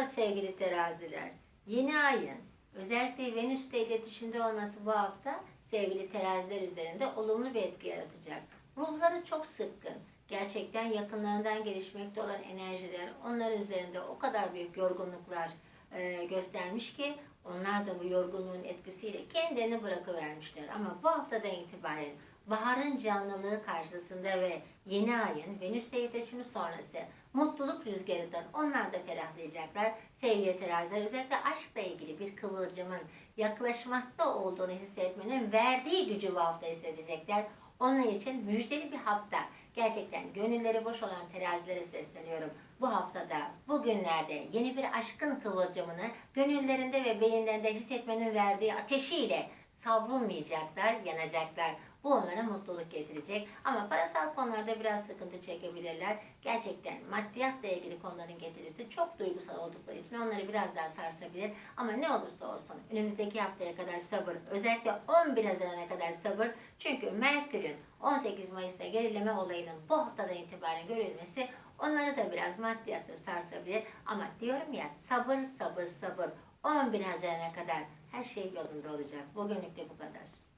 Merhaba sevgili teraziler. Yeni ayın özellikle Venüs'te iletişimde olması bu hafta sevgili teraziler üzerinde olumlu bir etki yaratacak. Ruhları çok sıkkın. Gerçekten yakınlarından gelişmekte olan enerjiler onların üzerinde o kadar büyük yorgunluklar e, göstermiş ki onlar da bu yorgunluğun etkisiyle kendilerini bırakıvermişler. Ama bu haftadan itibaren baharın canlılığı karşısında ve yeni ayın Venüs'te iletişimi sonrası mutluluk rüzgarından onlar da ferahlayacaklar. Sevgili teraziler özellikle aşkla ilgili bir kıvılcımın yaklaşmakta olduğunu hissetmenin verdiği gücü bu hafta hissedecekler. Onun için müjdeli bir hafta. Gerçekten gönülleri boş olan terazilere sesleniyorum. Bu haftada, bugünlerde yeni bir aşkın kıvılcımını gönüllerinde ve beyinlerinde hissetmenin verdiği ateşiyle savrulmayacaklar, yanacaklar. Bu onlara mutluluk getirecek. Ama parasal konularda biraz sıkıntı çekebilirler. Gerçekten maddiyatla ilgili konuların getirisi çok duygusal oldukları için onları biraz daha sarsabilir. Ama ne olursa olsun önümüzdeki haftaya kadar sabır, özellikle 11 Haziran'a kadar sabır. Çünkü Merkür'ün 18 Mayıs'ta gerileme olayının bu haftadan itibaren görülmesi onları da biraz maddiyatla sarsabilir. Ama diyorum ya sabır sabır sabır 11 Haziran'a kadar her şey yolunda olacak. Bugünlük de bu kadar.